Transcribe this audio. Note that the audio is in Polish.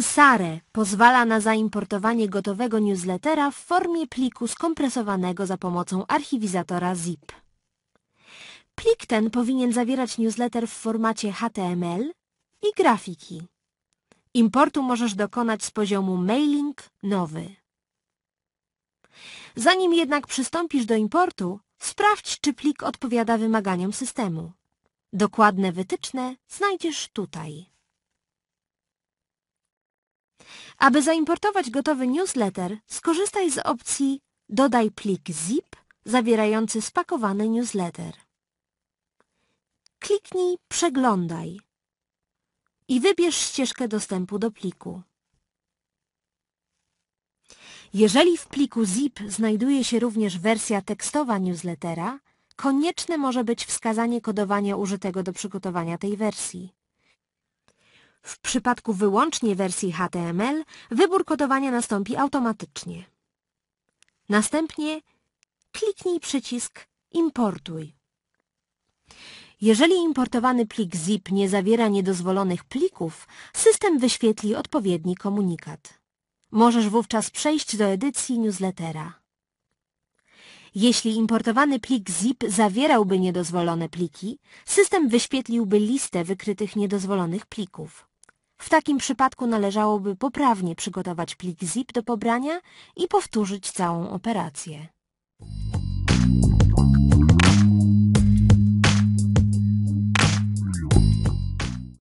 SARE pozwala na zaimportowanie gotowego newslettera w formie pliku skompresowanego za pomocą archiwizatora zip. Plik ten powinien zawierać newsletter w formacie HTML i grafiki. Importu możesz dokonać z poziomu mailing nowy. Zanim jednak przystąpisz do importu, sprawdź, czy plik odpowiada wymaganiom systemu. Dokładne wytyczne znajdziesz tutaj. Aby zaimportować gotowy newsletter, skorzystaj z opcji Dodaj plik zip zawierający spakowany newsletter. Kliknij Przeglądaj i wybierz ścieżkę dostępu do pliku. Jeżeli w pliku zip znajduje się również wersja tekstowa newslettera, konieczne może być wskazanie kodowania użytego do przygotowania tej wersji. W przypadku wyłącznie wersji HTML wybór kodowania nastąpi automatycznie. Następnie kliknij przycisk Importuj. Jeżeli importowany plik zip nie zawiera niedozwolonych plików, system wyświetli odpowiedni komunikat. Możesz wówczas przejść do edycji newslettera. Jeśli importowany plik zip zawierałby niedozwolone pliki, system wyświetliłby listę wykrytych niedozwolonych plików. W takim przypadku należałoby poprawnie przygotować plik zip do pobrania i powtórzyć całą operację.